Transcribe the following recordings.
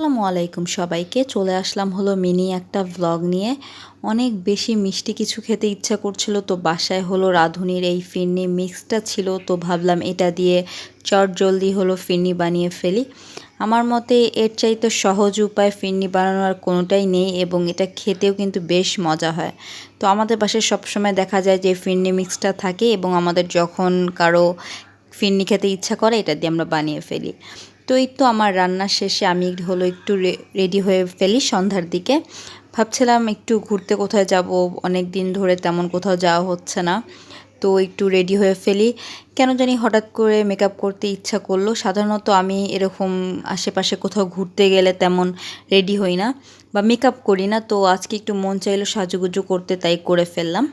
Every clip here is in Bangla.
আসসালামু আলাইকুম সবাইকে। চলে আসলাম হলো মিনি একটা ভ্লগ নিয়ে। অনেক বেশি মিষ্টি কিছু খেতে ইচ্ছা করছিল তো বাসায় হলো রাঁধুনির এই ফিরনি মিক্সটা ছিল তো ভাবলাম এটা দিয়ে চট জলদি হলো ফিরনি বানিয়ে ফেলি। আমার মতে এর চাইতে সহজ উপায় ফিরনি বানানোর কোনোটাই নেই এবং এটা খেতেও কিন্তু বেশ মজা হয়। তো আমাদের বাসায় সবসময় দেখা যায় যে ফিরনি মিক্সটা থাকে এবং আমাদের যখন কারও ফিরনি খেতে ইচ্ছা করে এটা দিয়ে আমরা বানিয়ে ফেলি। তো এই তো আমার রান্না শেষে আমি হলো একটু রেডি হয়ে ফেলি সন্ধ্যার দিকে। ভাবছিলাম একটু ঘুরতে কোথায় যাব, অনেক দিন ধরে তেমন কোথাও যাওয়া হচ্ছে না। তো একটু রেডি হয়ে ফেলি। কেন জানি হঠাৎ করে মেকআপ করতে ইচ্ছা করল। সাধারণত আমি এরকম আশেপাশে কোথাও ঘুরতে গেলে তেমন রেডি হই না বা মেকআপ করি না। তো আজকে একটু মন চাইলো সাজুগুজু করতে, তাই করে ফেললাম।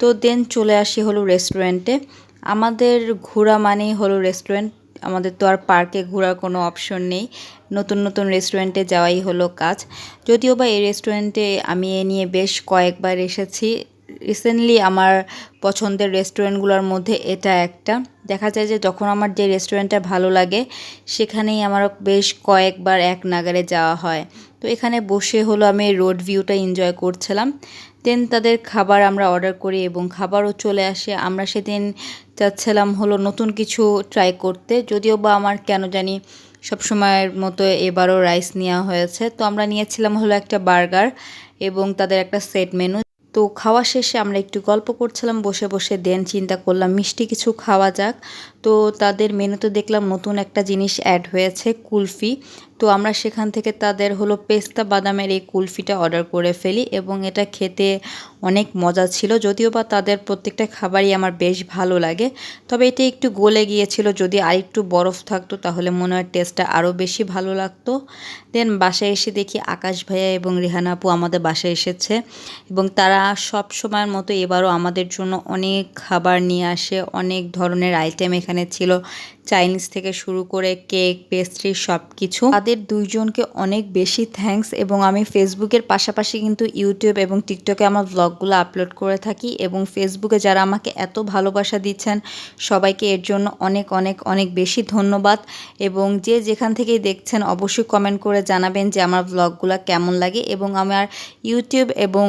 তো দেন চলে আসি হলো রেস্টুরেন্টে আমাদের ঘোরা মানেই হলো রেস্টুরেন্ট আমাদের তো আর পার্কে ঘোরার কোনো অপশন নেই। নতুন নতুন রেস্টুরেন্টে যাওয়াই হলো কাজ। যদিও বা এই রেস্টুরেন্টে আমি এ নিয়ে বেশ কয়েকবার এসেছি। রিসেন্টলি আমার পছন্দের রেস্টুরেন্টগুলোর মধ্যে এটা একটা। দেখা যায় যে যখন আমার যে রেস্টুরেন্টটা ভালো লাগে, সেখানেই আমার বেশ কয়েকবার এক নাগারে যাওয়া হয়। তো এখানে বসে হলো আমি রোড ভিউটা এনজয় করছিলাম। দেন তাদের খাবার আমরা অর্ডার করি এবং খাবারও চলে আসে। আমরা সেদিন চাচ্ছিলাম হলো নতুন কিছু ট্রাই করতে, যদিও বা আমার কেন জানি সবসময়ের মতো এবারও রাইস নেওয়া হয়েছে। তো আমরা নিয়েছিলাম হলো একটা বার্গার এবং তাদের একটা সেট মেনু তো খাওয়া শেষে আমরা একটু গল্প করছিলাম, বসে বসে দেন চিন্তা করলাম, মিষ্টি কিছু খাওয়া যাক। তো তাদের মেনুতে দেখলাম নতুন একটা জিনিস অ্যাড হয়েছে, কুলফি। তো আমরা সেখান থেকে তাদের হলো পেস্তা বাদামের এই কুলফিটা অর্ডার করে ফেলি এবং এটা খেতে অনেক মজা ছিল, যদিও বা তাদের প্রত্যেকটা খাবারই আমার বেশ ভালো লাগে। তবে এটা একটু গলে গিয়েছিল, যদি আরেকটু বরফ থাকতো তাহলে মনে হয় টেস্টটা আরও বেশি ভালো লাগতো। দেন বাসায় এসে দেখি আকাশ ভাইয়া এবং রেহানা আপু আমাদের বাসায় এসেছে এবং তারা সব সময়ের মতো এবারও আমাদের জন্য অনেক খাবার নিয়ে আসে, অনেক ধরনের আইটেম এখানে ছিল। চাইনিজ থেকে শুরু করে কেক, পেস্ট্রি সব কিছু তাদের দুইজনকে অনেক বেশি থ্যাঙ্কস এবং আমি ফেসবুকের পাশাপাশি কিন্তু ইউটিউব এবং টিকটকে আমার ব্লগগুলো আপলোড করে থাকি এবং ফেসবুকে যারা আমাকে এত ভালোবাসা দিচ্ছেন, সবাইকে এর জন্য অনেক অনেক অনেক বেশি ধন্যবাদ এবং যে যেখান থেকেই দেখছেন অবশ্যই কমেন্ট করে জানাবেন যে আমার ব্লগগুলো কেমন লাগে এবং আমার ইউটিউব এবং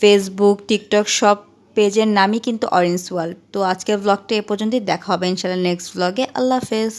ফেসবুক টিকটক সব পেজের নামই কিন্তু অরেঞ্জ ওয়ার্ল্ড তো আজকের ব্লগটা এ পর্যন্তই। দেখা হবে ইনশাল্লাহ নেক্সট ব্লগে আল্লাহ হাফেজ।